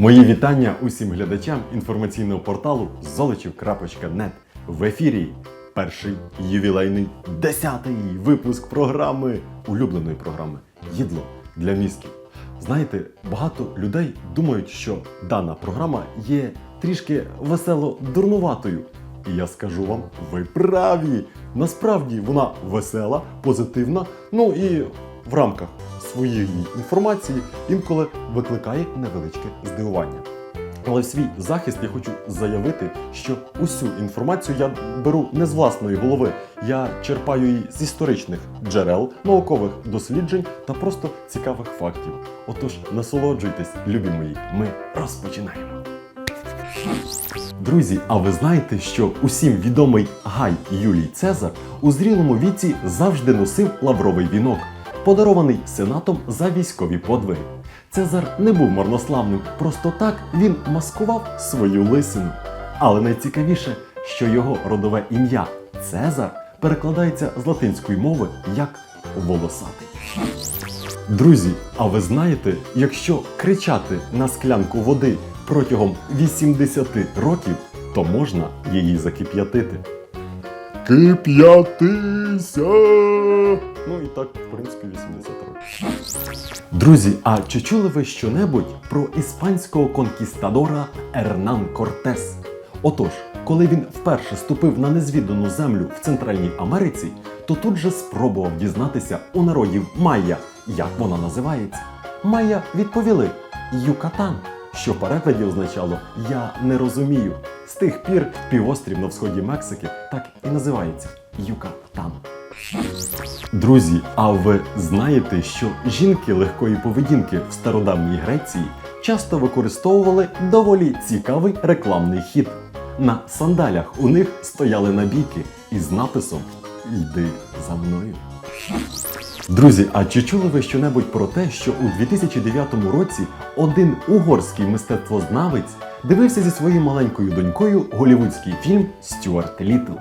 Мої вітання усім глядачам інформаційного порталу золочів.нет. В ефірі перший ювілейний десятий випуск програми, улюбленої програми Їдло для мізків. Знаєте, багато людей думають, що дана програма є трішки весело дурнуватою. І я скажу вам, ви праві. Насправді вона весела, позитивна, ну і в рамках своєї інформації інколи викликає невеличке здивування. Але в свій захист я хочу заявити, що усю інформацію я беру не з власної голови, я черпаю її з історичних джерел, наукових досліджень та просто цікавих фактів. Отож, насолоджуйтесь, любі мої, ми розпочинаємо. Друзі, а ви знаєте, що усім відомий Гай Юлій Цезар у зрілому віці завжди носив лавровий вінок, подарований сенатом за військові подвиги. Цезар не був марнославним, просто так він маскував свою лисину. Але найцікавіше, що його родове ім'я Цезар перекладається з латинської мови як волосатий. Друзі, а ви знаєте, якщо кричати на склянку води протягом 80 років, то можна її закип'ятити. Кип'ятися! Ну і так, в принципі, 80 років. Друзі, а чи чули ви щонебудь про іспанського конкістадора Ернан Кортес? Отож, коли він вперше ступив на незвідану землю в Центральній Америці, то тут же спробував дізнатися у народів Майя, як вона називається. Майя відповіли Юкатан, що перекладі означало Я не розумію. З тих пір півострів на сході Мексики так і називається Юкатан. Друзі, а ви знаєте, що жінки легкої поведінки в стародавній Греції часто використовували доволі цікавий рекламний хід. На сандалях у них стояли набійки із написом Йди за мною. Друзі, а чи чули ви щонебудь про те, що у 2009 році один угорський мистецтвознавець дивився зі своєю маленькою донькою голівудський фільм Стюарт Літл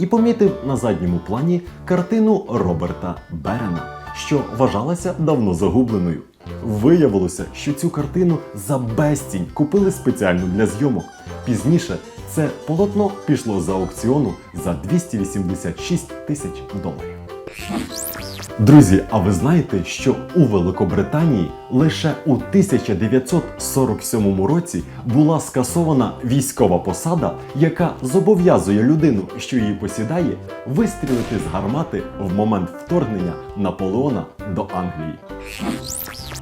і помітив на задньому плані картину Роберта Берена, що вважалася давно загубленою. Виявилося, що цю картину за безцінь купили спеціально для зйомок. Пізніше це полотно пішло за аукціону за 286 тисяч доларів. Друзі, а ви знаєте, що у Великобританії лише у 1947 році була скасована військова посада, яка зобов'язує людину, що її посідає, вистрілити з гармати в момент вторгнення Наполеона до Англії.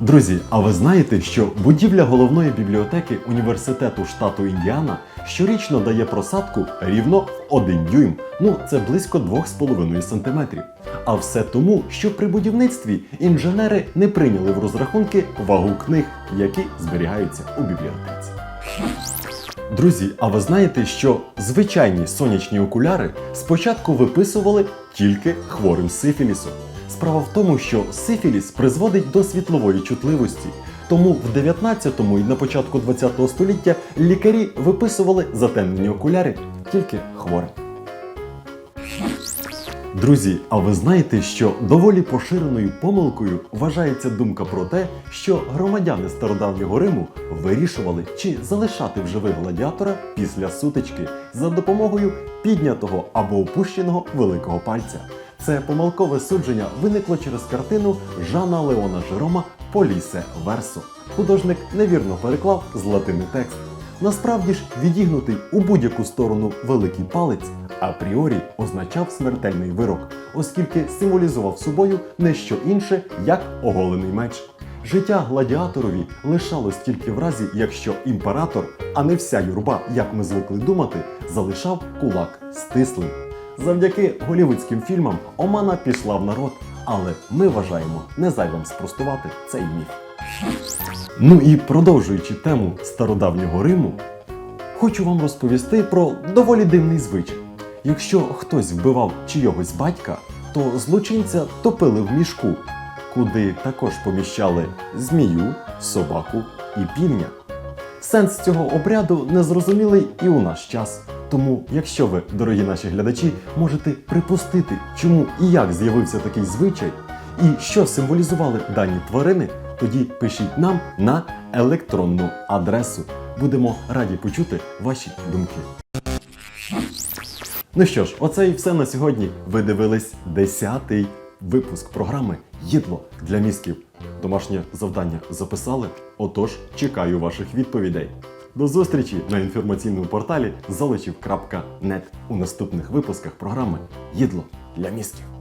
Друзі, а ви знаєте, що будівля головної бібліотеки університету штату Індіана щорічно дає просадку рівно в 1 дюйм. Ну, це близько 2,5 сантиметрів. А все тому, що при будівництві інженери не прийняли в розрахунки вагу книг, які зберігаються у бібліотеці. Друзі, а ви знаєте, що звичайні сонячні окуляри спочатку виписували тільки хворим сифілісом. Справа в тому, що сифіліс призводить до світлової чутливості. Тому в 19-му і на початку 20-го століття лікарі виписували затемнені окуляри тільки хворим. Друзі, а ви знаєте, що доволі поширеною помилкою вважається думка про те, що громадяни стародавнього Риму вирішували, чи залишати в живих гладіатора після сутички за допомогою піднятого або опущеного великого пальця. Це помилкове судження виникло через картину Жана Леона Жерома Полісе Версо. Художник невірно переклав з латини текст. Насправді ж відігнутий у будь-яку сторону великий палець апріорі означав смертельний вирок, оскільки символізував собою не що інше, як оголений меч. Життя гладіаторові лишалось тільки в разі, якщо імператор, а не вся юрба, як ми звикли думати, залишав кулак стислим. Завдяки голівудським фільмам Омана пішла в народ, але ми вважаємо не зайвим спростувати цей міф. Ну і продовжуючи тему стародавнього Риму, хочу вам розповісти про доволі дивний звичай. Якщо хтось вбивав чийогось батька, то злочинця топили в мішку, куди також поміщали змію, собаку і півня. Сенс цього обряду незрозумілий і у наш час. Тому, якщо ви, дорогі наші глядачі, можете припустити, чому і як з'явився такий звичай, і що символізували дані тварини, Тоді пишіть нам на електронну адресу. Будемо раді почути ваші думки. Ну що ж, оце і все на сьогодні. Ви дивились 10-й випуск програми Їдло для мізків. Домашнє завдання записали. Отож, чекаю ваших відповідей. До зустрічі на інформаційному порталі золочів.нет у наступних випусках програми Їдло для мізків.